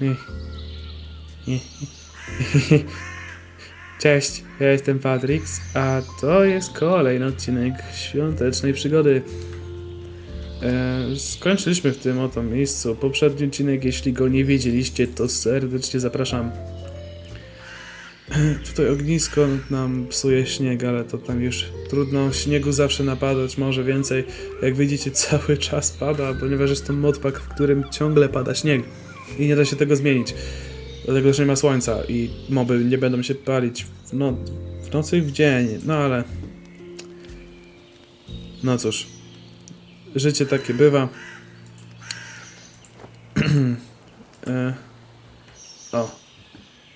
Cześć, ja jestem Patrix, a to jest kolejny odcinek świątecznej przygody. E, skończyliśmy w tym oto miejscu. Poprzedni odcinek, jeśli go nie wiedzieliście, to serdecznie zapraszam. Tutaj ognisko nam psuje śnieg, ale to tam już trudno. Śniegu zawsze napadać, może więcej. Jak widzicie, cały czas pada, ponieważ jest to modpack, w którym ciągle pada śnieg. I nie da się tego zmienić. Dlatego, że nie ma słońca i moby nie będą się palić w, no, w nocy i w dzień. No ale. No cóż. Życie takie bywa. e, o.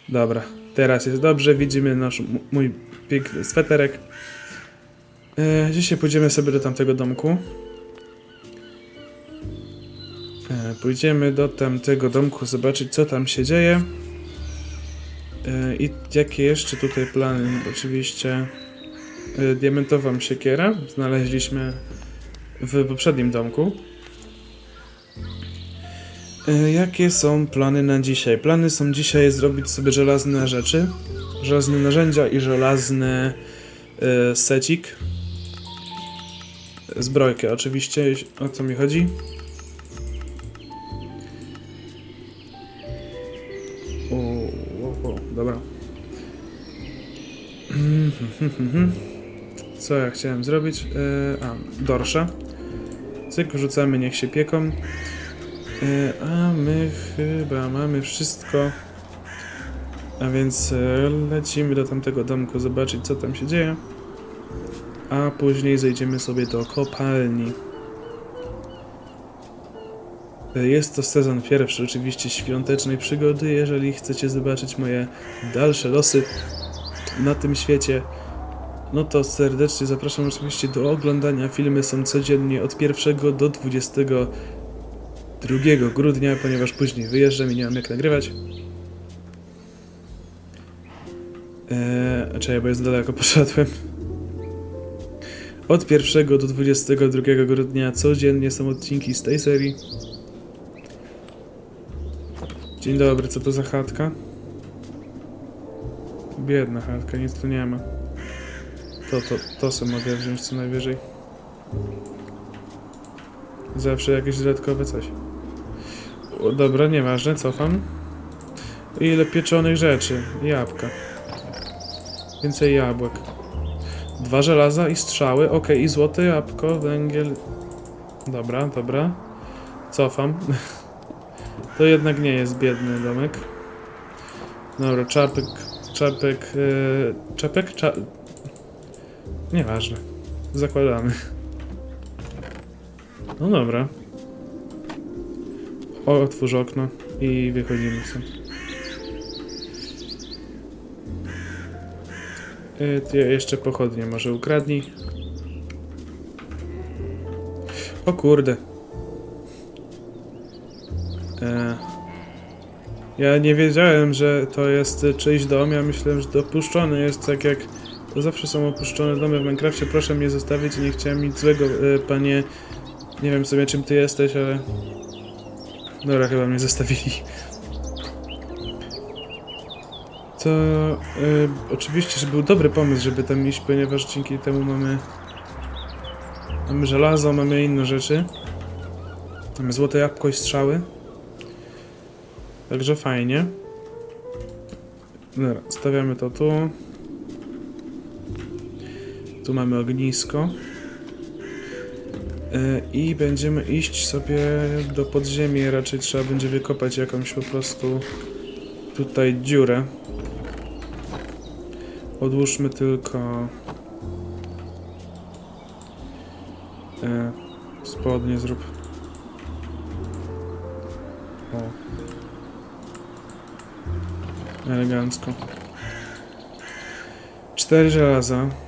Dobra. Teraz jest dobrze. Widzimy nasz, mój piękny sweterek. E, dzisiaj pójdziemy sobie do tamtego domku. Pójdziemy do tamtego domku zobaczyć, co tam się dzieje. E, I jakie jeszcze tutaj plany? Oczywiście e, diamentową siekierę znaleźliśmy w poprzednim domku. E, Jakie są plany na dzisiaj? Plany są dzisiaj zrobić sobie żelazne rzeczy, żelazne narzędzia i żelazny secik. Zbrojkę oczywiście, o co mi chodzi. Co ja chciałem zrobić? E, a, dorsza. Cyk, wrzucamy, niech się pieką. E, a my chyba mamy wszystko. A więc e, lecimy do tamtego domku zobaczyć, co tam się dzieje. A później zejdziemy sobie do kopalni. Jest to sezon pierwszy, oczywiście świątecznej przygody. Jeżeli chcecie zobaczyć moje dalsze losy na tym świecie, no to serdecznie zapraszam oczywiście do oglądania. Filmy są codziennie od 1 do 22 grudnia, ponieważ później wyjeżdżam i nie mam jak nagrywać. Eee, czekaj, bo jest daleko poszedłem. Od 1 do 22 grudnia codziennie są odcinki z tej serii. Dzień dobry, co to za chatka? Biedna chatka, nic tu nie ma. To, to, to sobie mogę wziąć co najwyżej. Zawsze jakieś dodatkowe coś. O, dobra, nieważne, cofam. Ile pieczonych rzeczy. Jabłka. Więcej jabłek. Dwa żelaza i strzały. Ok, i złote jabłko, węgiel. Dobra, dobra. Cofam. To jednak nie jest biedny domek. Dobra, czapek, czapek, yy, czapek, cza... Nieważne. Zakładamy. No dobra. Otwórz okno i wychodzimy. Yy, ty jeszcze pochodnie może ukradnij. O kurde. E, ja nie wiedziałem, że to jest czyjś dom. Ja myślałem, że dopuszczony jest tak jak. To zawsze są opuszczone domy w Minecrafcie. Proszę mnie zostawić. Nie chciałem nic złego, e, panie. Nie wiem sobie czym ty jesteś, ale. Dobra, chyba mnie zostawili. To e, oczywiście, że był dobry pomysł, żeby tam iść, ponieważ dzięki temu mamy. Mamy żelazo, mamy inne rzeczy. Mamy złote jabłko i strzały. Także fajnie. Dobra, stawiamy to tu. Tu mamy ognisko. E, I będziemy iść sobie do podziemi. Raczej trzeba będzie wykopać jakąś po prostu tutaj dziurę. Odłóżmy tylko e, spodnie zrób. O. Elegancko. Cztery żelaza.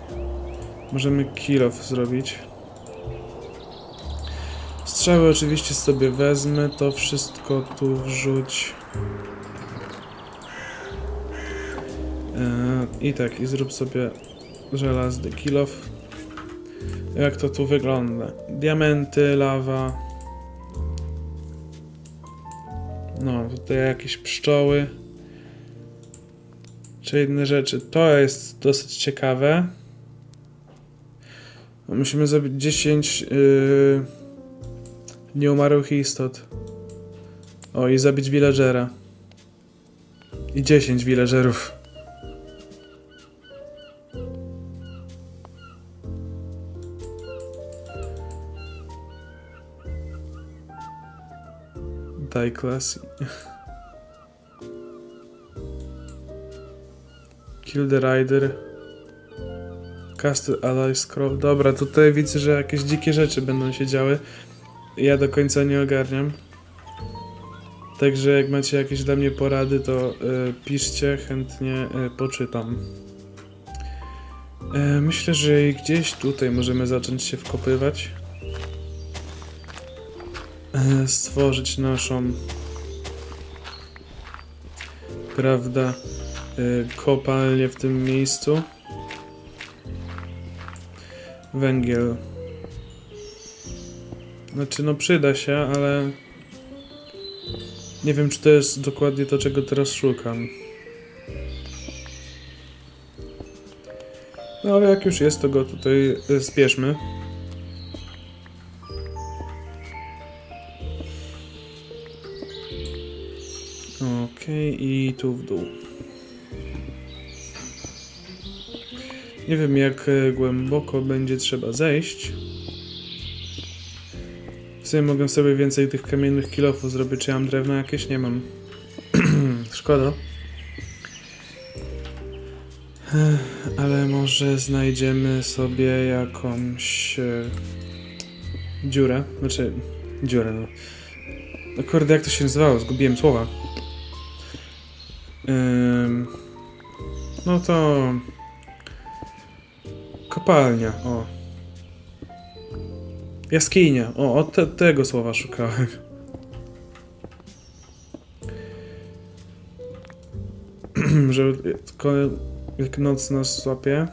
Możemy kill off zrobić. Strzały oczywiście sobie wezmę. To wszystko tu wrzuć. Eee, I tak, i zrób sobie żelazny kill off. Jak to tu wygląda? Diamenty, lawa. No, tutaj jakieś pszczoły. Czy inne rzeczy. To jest dosyć ciekawe. Musimy zrobić 10 yy, nieumarłych istot. O, i zabić villagera. I 10 villagerów. Die class. Kill the rider. Scroll. Dobra, tutaj widzę, że jakieś dzikie rzeczy będą się działy. Ja do końca nie ogarniam. Także jak macie jakieś dla mnie porady, to y, piszcie, chętnie y, poczytam. E, myślę, że gdzieś tutaj możemy zacząć się wkopywać. Stworzyć naszą prawda y, kopalnię w tym miejscu. Węgiel. Znaczy, no przyda się, ale nie wiem, czy to jest dokładnie to, czego teraz szukam. No ale jak już jest, to go tutaj y, zbierzmy. Okej, i tu w dół. Nie wiem, jak e, głęboko będzie trzeba zejść. W sumie mogę sobie więcej tych kamiennych kilofów zrobić. Czy mam drewno jakieś? Nie mam. Szkoda. Ale może znajdziemy sobie jakąś e, dziurę. Znaczy, dziurę, no. No kurde, jak to się nazywało? Zgubiłem słowa. Ym, no to... Kopalnia, o. Jaskinia, o, o te, tego słowa szukałem. Że tylko jak noc nas złapie,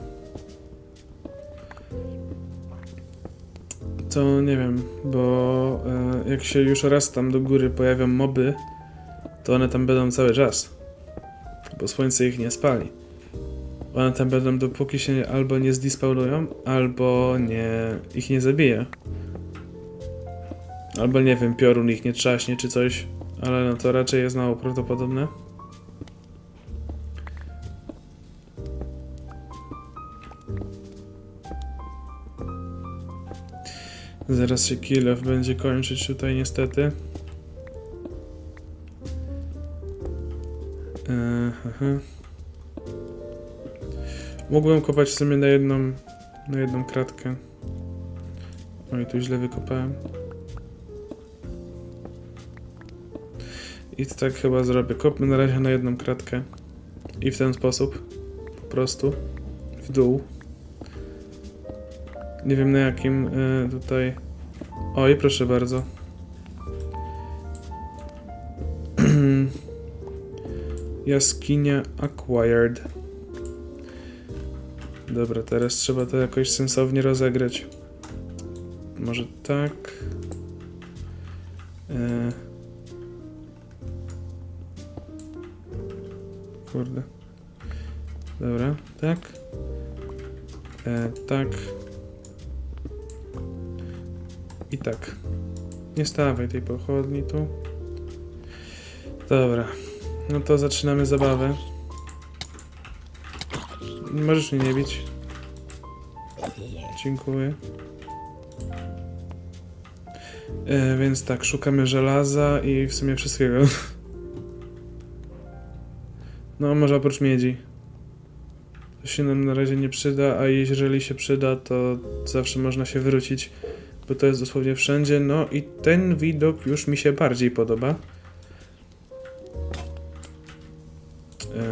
to nie wiem, bo e, jak się już raz tam do góry pojawią moby, to one tam będą cały czas, bo słońce ich nie spali. One tam będą dopóki się albo nie zdispaunują, albo nie, ich nie zabije. Albo nie wiem, piorun ich nie trzaśnie czy coś, ale no to raczej jest mało prawdopodobne. Zaraz się kill będzie kończyć tutaj niestety. Aha. Mógłbym kopać w sumie na jedną, na jedną kratkę. Oj, tu źle wykopałem. I tak chyba zrobię. Kopmy na razie na jedną kratkę. I w ten sposób. Po prostu. W dół. Nie wiem na jakim y, tutaj. Oj, proszę bardzo. Jaskinia acquired. Dobra, teraz trzeba to jakoś sensownie rozegrać. Może tak. E... Kurde. Dobra, tak. E, tak. I tak. Nie stawaj tej pochodni tu. Dobra. No to zaczynamy zabawę. Możesz mnie nie bić. Dziękuję. E, więc tak, szukamy żelaza i w sumie wszystkiego. No, może oprócz miedzi. To się nam na razie nie przyda, a jeżeli się przyda, to zawsze można się wrócić, bo to jest dosłownie wszędzie. No i ten widok już mi się bardziej podoba.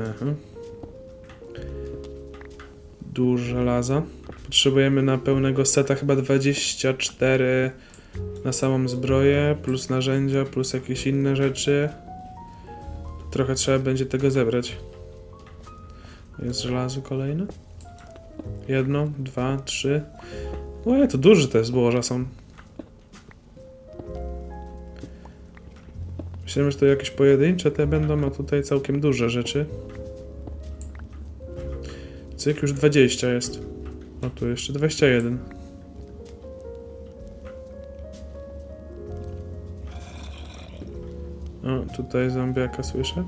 Aha. Dużo żelaza. Potrzebujemy na pełnego seta chyba 24 na samą zbroję, plus narzędzia, plus jakieś inne rzeczy. Trochę trzeba będzie tego zebrać. Jest żelazo kolejne. Jedno, dwa, trzy. Ojej, to duże te złoża są. Myślałem, że to jakieś pojedyncze te będą, a tutaj całkiem duże rzeczy. Cyk, już 20 jest. O, tu jeszcze 21. O, tutaj zombiaka słyszę.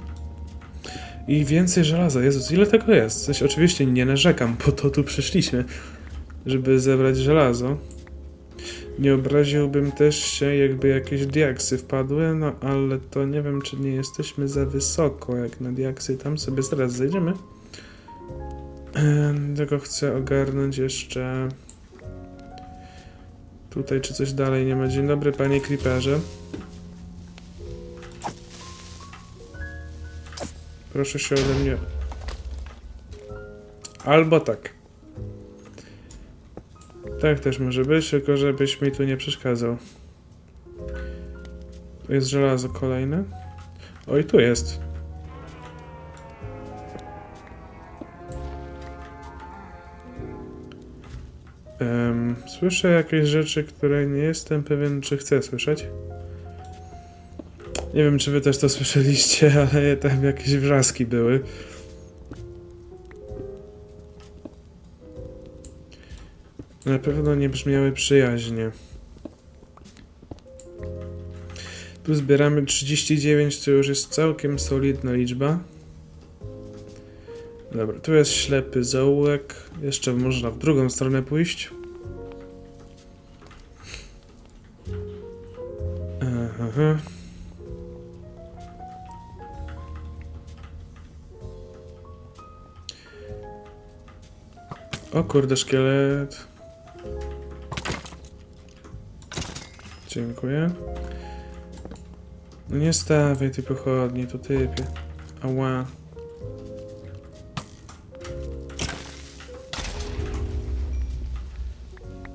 I więcej żelaza. Jezus, ile tego jest? Coś oczywiście nie narzekam, po to tu przyszliśmy, żeby zebrać żelazo. Nie obraziłbym też się, jakby jakieś diaksy wpadły, no ale to nie wiem, czy nie jesteśmy za wysoko, jak na diaksy. Tam sobie zaraz zejdziemy. Tylko chcę ogarnąć jeszcze... Tutaj, czy coś dalej nie ma. Dzień dobry, panie Creeperze. Proszę się ode mnie... Albo tak. Tak też może być, tylko żebyś mi tu nie przeszkadzał. Tu jest żelazo kolejne. Oj, tu jest. Em, słyszę jakieś rzeczy, które nie jestem pewien, czy chcę słyszeć. Nie wiem, czy wy też to słyszeliście, ale tam jakieś wrzaski były. Na pewno nie brzmiały przyjaźnie. Tu zbieramy 39, to już jest całkiem solidna liczba. Dobra, tu jest ślepy zaułek. Jeszcze można w drugą stronę pójść. O kurde, szkielet. Dziękuję. No nie stawiaj tej pochodni, to typie. Ała.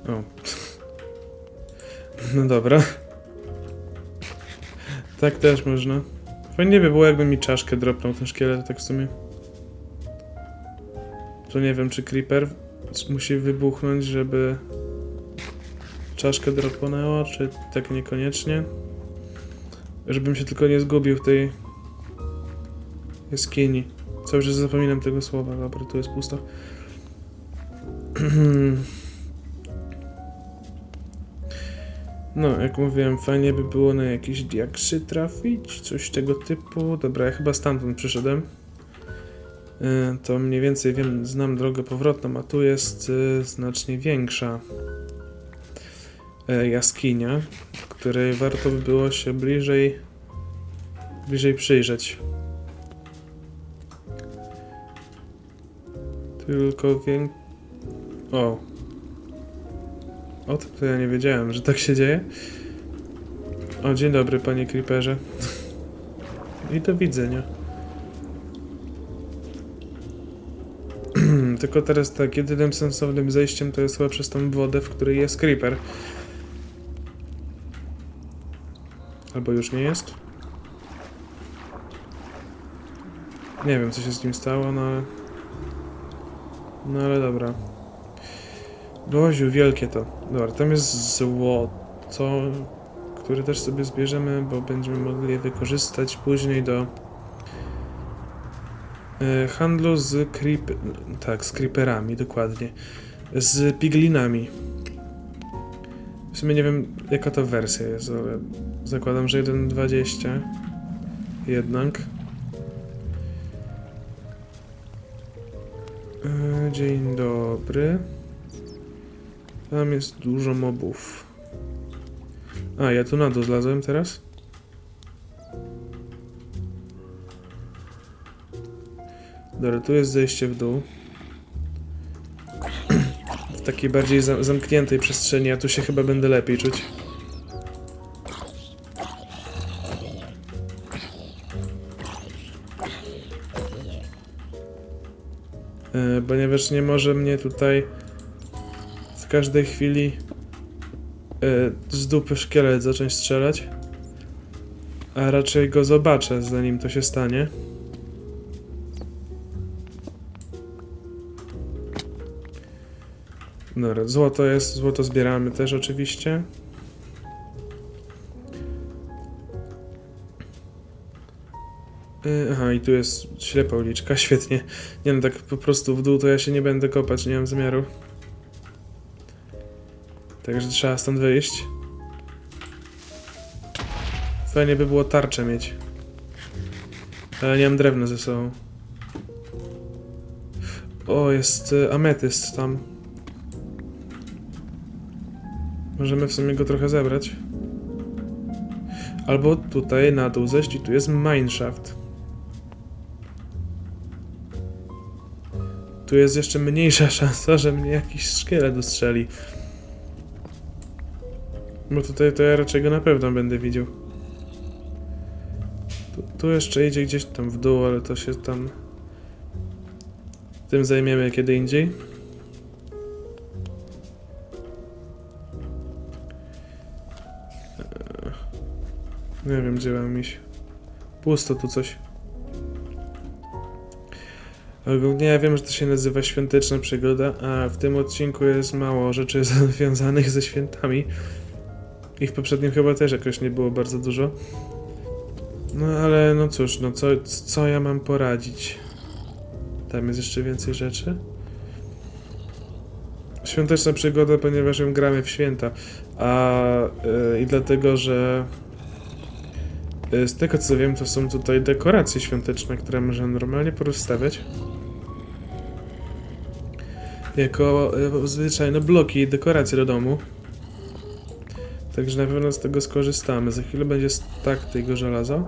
O. No dobra. Tak też można. Fajnie by było, jakby mi czaszkę dropnął ten szkielet, tak w sumie. To nie wiem, czy Creeper musi wybuchnąć, żeby czaszkę dropnęło, czy tak niekoniecznie. Żebym się tylko nie zgubił w tej jaskini. Cały czas zapominam tego słowa. Dobra, tu jest pusto. No, jak mówiłem, fajnie by było na jakieś diaksy trafić, coś tego typu. Dobra, ja chyba stamtąd przyszedłem. Y, To mniej więcej wiem, znam drogę powrotną, a tu jest y, znacznie większa y, jaskinia, której warto by było się bliżej bliżej przyjrzeć. Tylko wię... O. O to ja nie wiedziałem, że tak się dzieje. O, dzień dobry, panie Creeperze. I do widzenia. Tylko teraz tak, jedynym sensownym zejściem to jest chyba przez tą wodę, w której jest Creeper. Albo już nie jest? Nie wiem, co się z nim stało, no ale... No ale dobra. Boziu, wielkie to. Dobra, tam jest złoto, które też sobie zbierzemy, bo będziemy mogli je wykorzystać później do e, handlu z creep... Tak, z creeperami, dokładnie. Z piglinami. W sumie nie wiem, jaka to wersja jest, ale zakładam, że 1.20 jednak. E, Dzień dobry. Tam jest dużo mobów. A, ja tu na dół zlazłem teraz? Dobra, tu jest zejście w dół. W takiej bardziej za zamkniętej przestrzeni, a tu się chyba będę lepiej czuć. E, ponieważ nie może mnie tutaj każdej chwili e, z dupy szkielet zacząć strzelać. A raczej go zobaczę, zanim to się stanie. Dobra, złoto jest, złoto zbieramy też oczywiście. Y, Aha, i tu jest ślepa uliczka, świetnie. Nie no, tak po prostu w dół to ja się nie będę kopać, nie mam zamiaru. Także trzeba stąd wyjść. Fajnie by było tarczę mieć. Ale nie mam drewna ze sobą. O, jest y, ametyst tam. Możemy w sumie go trochę zebrać. Albo tutaj na dół zejść i tu jest mineshaft. Tu jest jeszcze mniejsza szansa, że mnie jakiś szkielet ustrzeli. Bo tutaj to ja raczej go na pewno będę widział. Tu, tu jeszcze idzie gdzieś tam w dół, ale to się tam... Tym zajmiemy kiedy indziej. Eee, Nie wiem, gdzie mam iść. Pusto tu coś. Ogólnie ja wiem, że to się nazywa świąteczna przygoda, a w tym odcinku jest mało rzeczy związanych ze świętami. I w poprzednim chyba też jakoś nie było bardzo dużo. No ale no cóż, no co, co ja mam poradzić? Tam jest jeszcze więcej rzeczy. Świąteczna przygoda, ponieważ ją gramy w święta. A y, i dlatego, że y, z tego co wiem, to są tutaj dekoracje świąteczne, które możemy normalnie porozstawiać. Jako y, zwyczajne bloki i dekoracje do domu. Także na pewno z tego skorzystamy. Za chwilę będzie stak tego żelaza.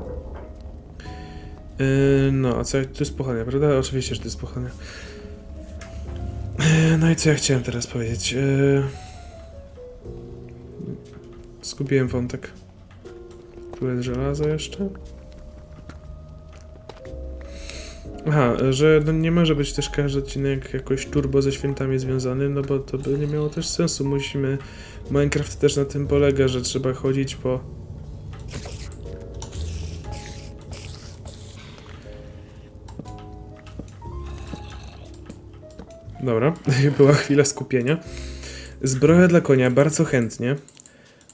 Yy, no, a co tu jest pochodnia, prawda? Oczywiście, że to jest pochodnia. Yy, no i co ja chciałem teraz powiedzieć? Yy... Zgubiłem wątek. Tu jest żelazo jeszcze. Aha, że no nie może być też każdy odcinek jakoś turbo ze świętami związany, no bo to by nie miało też sensu. Musimy. Minecraft też na tym polega, że trzeba chodzić po. Dobra, była chwila skupienia. Zbroja dla konia bardzo chętnie.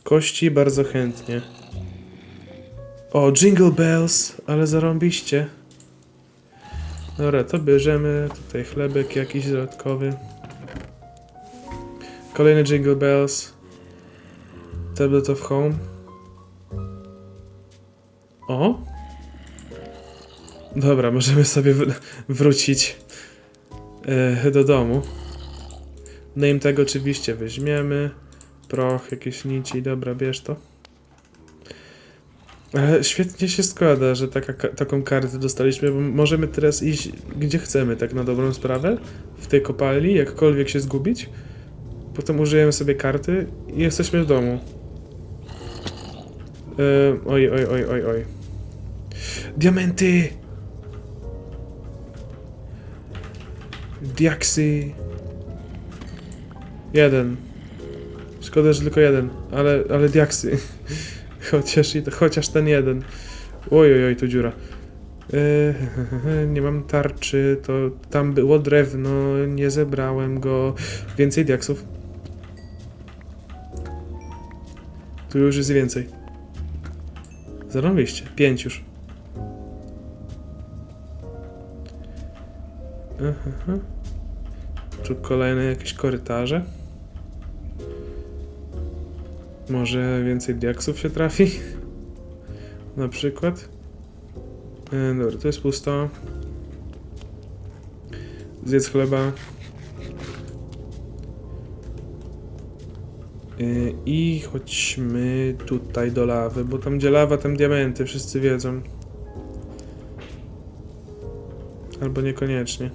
Kości bardzo chętnie. O, Jingle Bells, ale zarąbiście. Dobra, to bierzemy. Tutaj chlebek jakiś dodatkowy. Kolejny Jingle Bells. Tablet of Home. O! Dobra, możemy sobie wr- wrócić e, do domu. Name tego oczywiście weźmiemy. Proch, jakieś nici, dobra, bierz to. Ale świetnie się składa, że taka, ka- taką kartę dostaliśmy, bo możemy teraz iść gdzie chcemy, tak na dobrą sprawę, w tej kopalni, jakkolwiek się zgubić. Potem użyjemy sobie karty i jesteśmy w domu. E, oj, oj, oj, oj, oj. Diamenty! Diaksy! Jeden. Szkoda, że tylko jeden, ale, ale diaksy. Chociaż, chociaż ten jeden. Oj, oj, tu dziura. Eee, nie mam tarczy, to tam było drewno, nie zebrałem go. Więcej diaksów. Tu już jest więcej. Zarobiliście. Pięć już. Aha. Tu kolejne jakieś korytarze. Może więcej diaksów się trafi? Na przykład. E, dobra, to jest pusto. Zjedz chleba. E, I chodźmy tutaj do lawy, bo tam gdzie lawa, tam diamenty, wszyscy wiedzą. Albo niekoniecznie.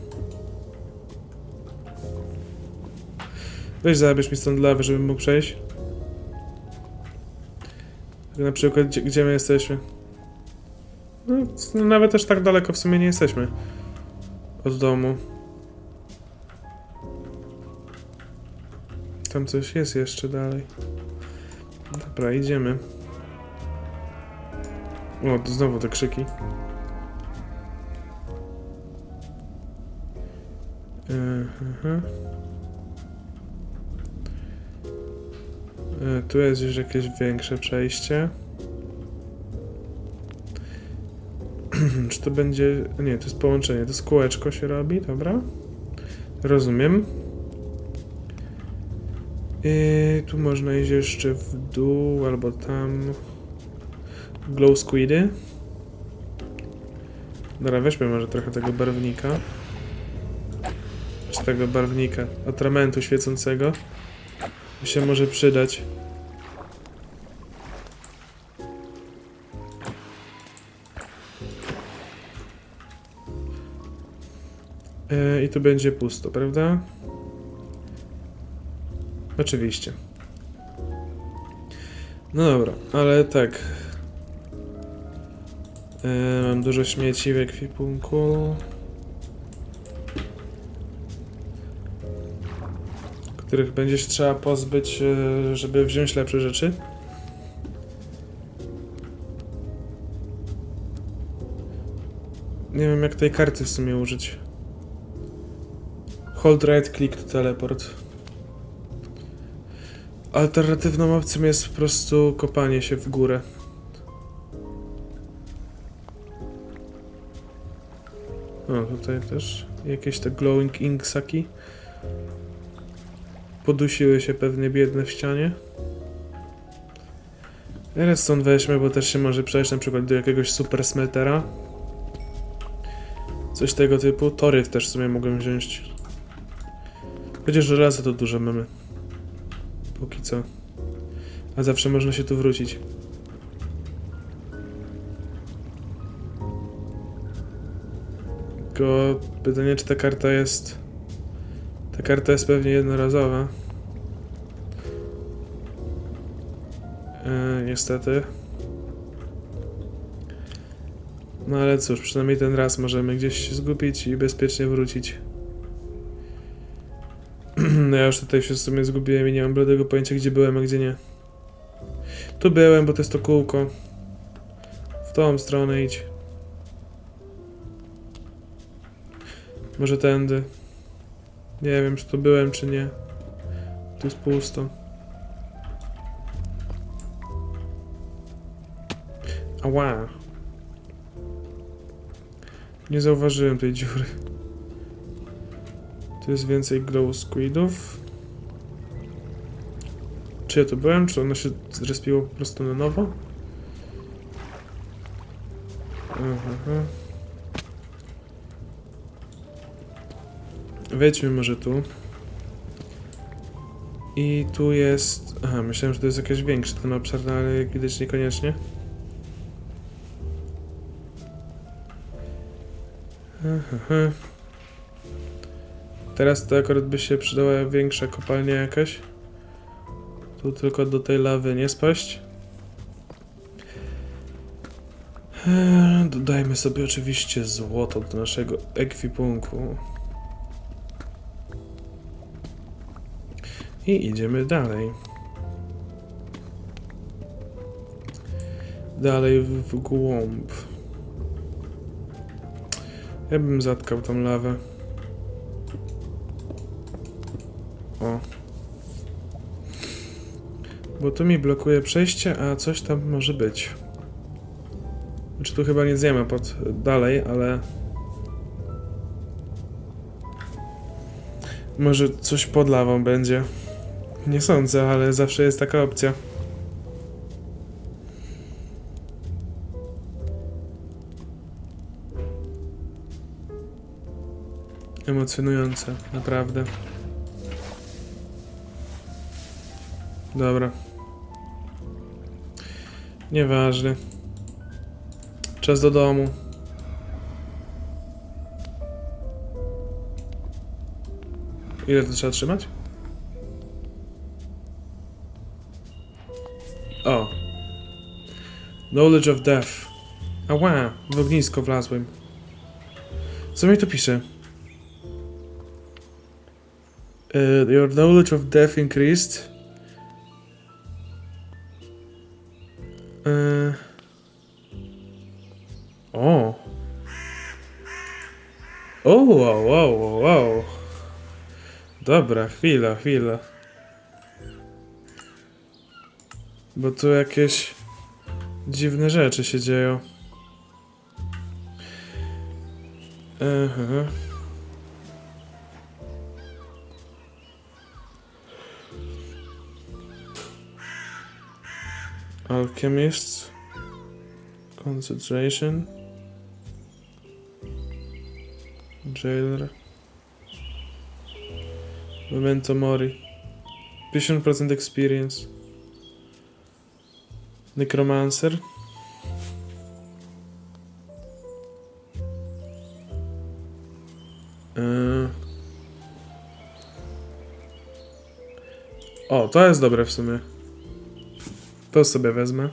Weź zabierz mi stąd lawę, żebym mógł przejść. Na przykład, gdzie, gdzie my jesteśmy? No, no, nawet też tak daleko w sumie nie jesteśmy. Od domu. Tam coś jest jeszcze dalej. Dobra, idziemy. O, to znowu te krzyki. Mhm. Tu jest już jakieś większe przejście. Czy to będzie... Nie, to jest połączenie. To z kółeczko się robi, dobra? Rozumiem. I tu można iść jeszcze w dół, albo tam. Glow squidy. Dobra, weźmy może trochę tego barwnika. Czy tego barwnika, atramentu świecącego. To się może przydać. E, I tu będzie pusto, prawda? Oczywiście. No dobra, ale tak. E, mam dużo śmieci w ekwipunku. Których będzie się trzeba pozbyć, e, żeby wziąć lepsze rzeczy. Nie wiem jak tej karty w sumie użyć. Hold right click to teleport. Alternatywną opcją jest po prostu kopanie się w górę. O, tutaj też jakieś te glowing ink saki. Podusiły się pewnie biedne w ścianie. Redstone weźmy, bo też się może przejść na przykład do jakiegoś super smeltera. Coś tego typu. Tory też w sumie mogłem wziąć. Chociaż żelaza to dużo mamy. Póki co. A zawsze można się tu wrócić. Tylko pytanie, czy ta karta jest... Ta karta jest pewnie jednorazowa. E, niestety. No ale cóż, przynajmniej ten raz możemy gdzieś się zgubić i bezpiecznie wrócić. No ja już tutaj się w sumie zgubiłem i nie mam bladego pojęcia gdzie byłem, a gdzie nie. Tu byłem, bo to jest to kółko. W tą stronę idź. Może tędy. Nie wiem, czy tu byłem, czy nie. Tu jest pusto. Ała. Nie zauważyłem tej dziury. Tu jest więcej glow squidów. Czy ja tu byłem? Czy ono się zrespiło po prostu na nowo? Aha. Wejdźmy może tu. I tu jest... Aha, myślałem, że to jest jakaś większy ten obszar, no ale jak widać niekoniecznie. Teraz to akurat by się przydała większa kopalnia jakaś. Tu tylko do tej lawy nie spaść. Eee, Dodajmy sobie oczywiście złoto do naszego ekwipunku. I idziemy dalej. Dalej w, głąb. Ja bym zatkał tą lawę. O. Bo tu mi blokuje przejście, a coś tam może być. Znaczy tu chyba nie ma pod dalej, ale... Może coś pod lawą będzie. Nie sądzę, ale zawsze jest taka opcja. Emocjonujące, naprawdę. Dobra. Nieważne. Czas do domu. Ile to trzeba trzymać? Knowledge of death. Ała, w ognisko wlazłem. Co mi tu pisze? Uh, your knowledge of death increased. Uh, o. O, wow, wow, wow. Dobra, chwila, chwila. Bo tu jakieś dziwne rzeczy się dzieją. Aha. Alchemist. Concentration. Jailer. Memento Mori. 50% experience. Necromancer. Yy. O, to jest dobre w sumie. To sobie wezmę.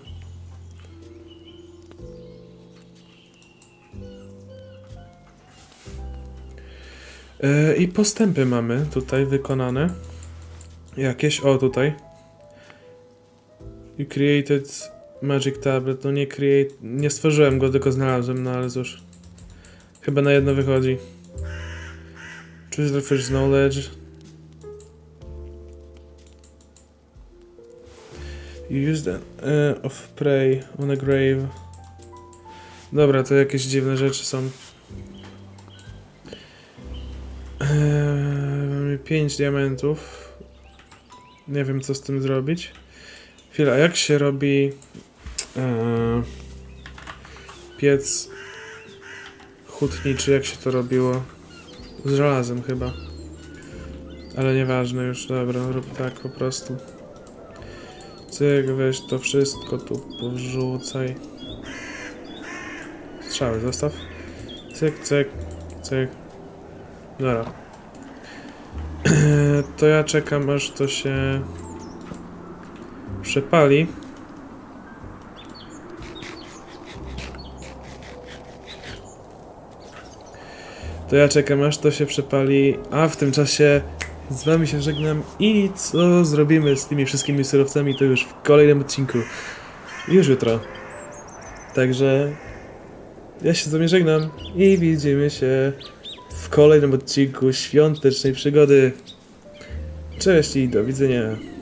Yy, I postępy mamy tutaj wykonane. Jakieś, o tutaj. You created magic tablet. No nie create, nie stworzyłem go, tylko znalazłem, no ale cóż. Chyba na jedno wychodzi. Choose the first knowledge. You use the uh, of prey on a grave. Dobra, to jakieś dziwne rzeczy są. Eee, Mamy 5 diamentów. Nie wiem co z tym zrobić. Chwila, jak się robi eee, piec hutniczy, jak się to robiło? Z żelazem chyba. Ale nieważne już, dobra, rób tak po prostu. Cyk, weź to wszystko tu powrzucaj. Strzały zostaw. Cyk, cyk, cyk. Dobra. To ja czekam aż to się przepali. To ja czekam aż to się przepali, a w tym czasie z wami się żegnam i co zrobimy z tymi wszystkimi surowcami to już w kolejnym odcinku. Już jutro. Także ja się z wami żegnam i widzimy się w kolejnym odcinku świątecznej przygody. Cześć i do widzenia.